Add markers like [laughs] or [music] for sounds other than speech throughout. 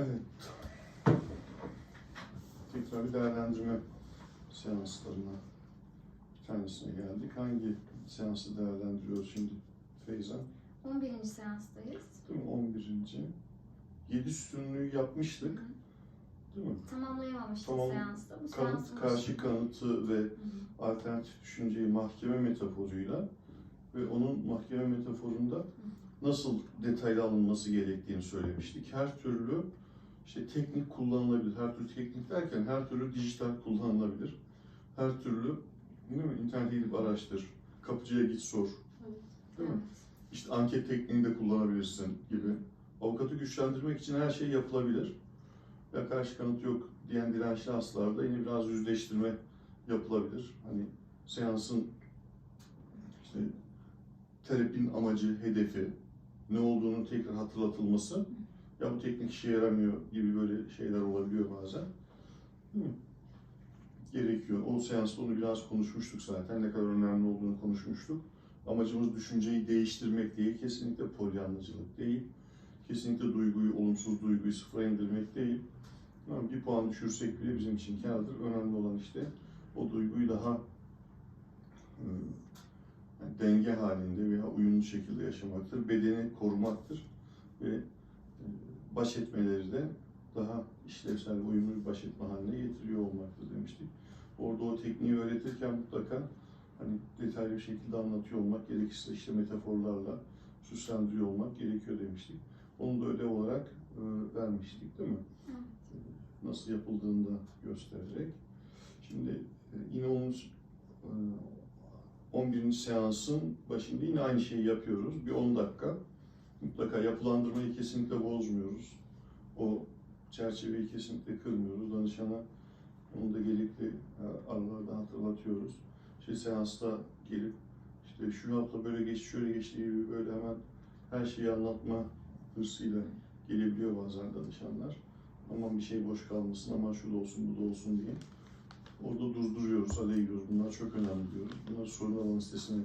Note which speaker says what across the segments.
Speaker 1: Evet. Tekrar bir değerlendirme seanslarına tanesine geldik. Hangi seansı değerlendiriyoruz şimdi Feyza?
Speaker 2: 11. seanstayız.
Speaker 1: Değil mi? 11. 7 sütunluğu yapmıştık. Değil mi?
Speaker 2: Tamamlayamamıştık
Speaker 1: Tamam.
Speaker 2: seansta. Bu
Speaker 1: Kanıt, karşı kanıtı ve
Speaker 2: Hı hı.
Speaker 1: alternatif düşünceyi mahkeme metaforuyla ve onun mahkeme metaforunda nasıl detaylı alınması gerektiğini söylemiştik. Her türlü işte teknik kullanılabilir. Her türlü teknik derken her türlü dijital kullanılabilir. Her türlü değil mi? İnternete gidip araştır. Kapıcıya git sor. Değil mi?
Speaker 2: Evet.
Speaker 1: İşte anket tekniğini de kullanabilirsin gibi. Avukatı güçlendirmek için her şey yapılabilir. Ya karşı kanıt yok diyen dirençli hastalarda yine biraz yüzleştirme yapılabilir. Hani seansın işte terapinin amacı, hedefi, ne olduğunu tekrar hatırlatılması ya bu teknik işe yaramıyor gibi böyle şeyler olabiliyor bazen. Değil? Gerekiyor. O seansta onu biraz konuşmuştuk zaten. Ne kadar önemli olduğunu konuşmuştuk. Amacımız düşünceyi değiştirmek değil, kesinlikle polyanlıcılık değil. Kesinlikle duyguyu, olumsuz duyguyu sıfıra indirmek değil. Ama bir puan düşürsek bile bizim için kârdır. Önemli olan işte o duyguyu daha e, yani denge halinde veya uyumlu şekilde yaşamaktır. Bedeni e, baş etmeleri de daha işlevsel uyumlu bir baş etme haline getiriyor olmaktır demiştik. Orada o tekniği öğretirken mutlaka hani detaylı bir şekilde anlatıyor olmak gerekirse işte metaforlarla süslendiriyor olmak gerekiyor demiştik. Onu da ödev olarak e, vermiştik değil mi?
Speaker 2: Evet.
Speaker 1: Nasıl yapıldığını da göstererek. Şimdi e, yine onun e, 11. seansın başında yine aynı şeyi yapıyoruz. Bir 10 dakika. Mutlaka yapılandırmayı kesinlikle bozmuyoruz. O çerçeveyi kesinlikle kırmıyoruz. Danışana onu da gerekli e, aralarda hatırlatıyoruz. İşte seansta gelip işte şu hafta böyle geçti, şöyle geçti gibi böyle hemen her şeyi anlatma hırsıyla gelebiliyor bazen danışanlar. Aman bir şey boş kalmasın, aman şu da olsun, bu da olsun diye. Orada durduruyoruz, araya giriyoruz. Bunlar çok önemli diyoruz. Bunları sorun alan listesine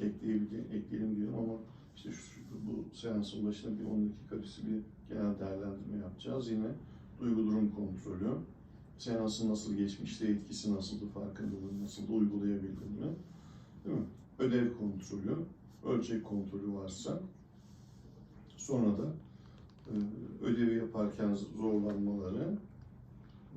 Speaker 1: ekleyelim, ekleyelim diyorum ama işte şu, bu seansın başına bir 10 dakika bir genel değerlendirme yapacağız. Yine duygu durum kontrolü, seansın nasıl geçmişti, etkisi nasıldı, farkındalığı nasıldı, uygulayabildim mi? Değil mi? Ödev kontrolü, ölçek kontrolü varsa sonra da e, ödevi yaparken zorlanmaları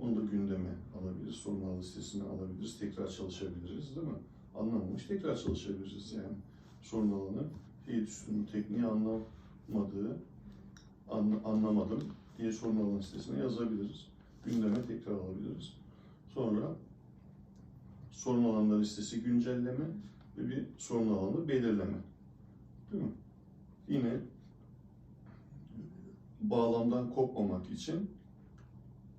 Speaker 1: onu da gündeme alabiliriz, sorunlar listesine alabiliriz, tekrar çalışabiliriz değil mi? Anlamamış, tekrar çalışabiliriz yani sorun alanı, fiil üstünün tekniği anlamadığı, anla- anlamadım diye sorun alanı listesine yazabiliriz. Gündeme tekrar alabiliriz. Sonra sorun alanları listesi güncelleme ve bir sorun alanı belirleme. Değil mi? Yine bağlamdan kopmamak için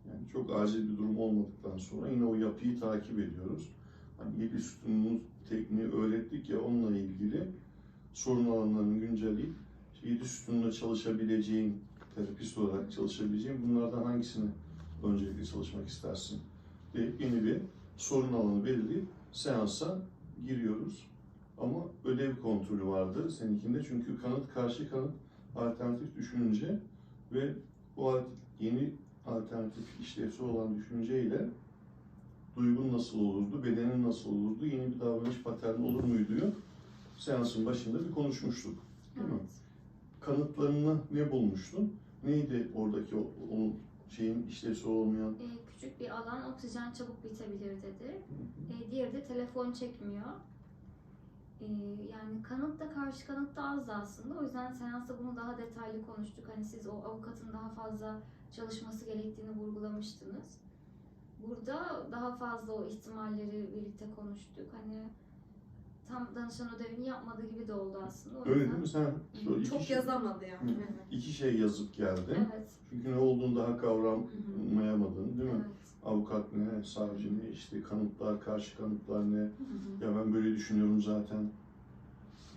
Speaker 1: yani çok acil bir durum olmadıktan sonra yine o yapıyı takip ediyoruz. Hani yedi sütunun tekniği öğrettik ya onunla ilgili sorun alanlarını güncelleyip işte yedi sütunla çalışabileceğin, terapist olarak çalışabileceğin bunlardan hangisini öncelikle çalışmak istersin deyip yeni bir sorun alanı belirleyip seansa giriyoruz. Ama ödev kontrolü vardı seninkinde çünkü kanıt karşı kanıt alternatif düşünce ve bu yeni alternatif işlevsel olan düşünceyle duygun nasıl olurdu, bedenin nasıl olurdu, yeni bir davranış paterni olur muydu? Seansın başında bir konuşmuştuk. Değil mi?
Speaker 2: Evet.
Speaker 1: Kanıtlarını ne bulmuştun? Neydi oradaki o, onun şeyin işlevsel olmayan?
Speaker 2: Ee, küçük bir alan oksijen çabuk bitebilir dedi. Ee, diğeri de telefon çekmiyor. Ee, yani kanıt da karşı kanıt da azdı aslında. O yüzden seansta bunu daha detaylı konuştuk. Hani siz o avukatın daha fazla çalışması gerektiğini vurgulamıştınız. Burada daha fazla o ihtimalleri birlikte konuştuk. Hani tam danışan ödevini yapmadığı gibi de oldu aslında. O
Speaker 1: Öyle
Speaker 2: yüzden-
Speaker 1: değil mi? Sen şöyle iki,
Speaker 3: Çok
Speaker 1: şey,
Speaker 3: yazamadı yani.
Speaker 1: Hı. iki şey yazıp geldin.
Speaker 2: Evet.
Speaker 1: Çünkü ne olduğunu daha kavramayamadın değil mi?
Speaker 2: Evet.
Speaker 1: Avukat ne, savcı ne, işte kanıtlar, karşı kanıtlar ne?
Speaker 2: Hı hı.
Speaker 1: Ya ben böyle düşünüyorum zaten.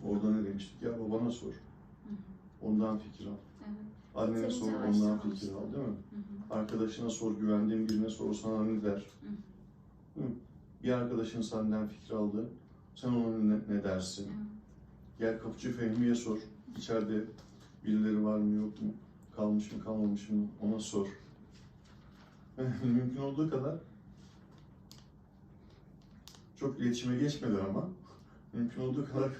Speaker 1: Orada ne demiştik? Ya babana sor.
Speaker 2: Hı hı.
Speaker 1: Ondan fikir al.
Speaker 2: Evet.
Speaker 1: Annene
Speaker 2: Yeterince
Speaker 1: sor, ondan
Speaker 2: araştırmamıştım.
Speaker 1: fikir al değil mi?
Speaker 2: Hı hı.
Speaker 1: Arkadaşına sor, güvendiğin birine sor, o sana ne der?
Speaker 2: Hı.
Speaker 1: Bir arkadaşın senden fikir aldı, sen ona ne, ne dersin? Gel kapıcı Fehmi'ye sor, içeride birileri var mı yok mu? kalmış mı kalmamış mı ona sor. [laughs] Mümkün olduğu kadar çok iletişime geçmeden ama mümkün olduğu kadar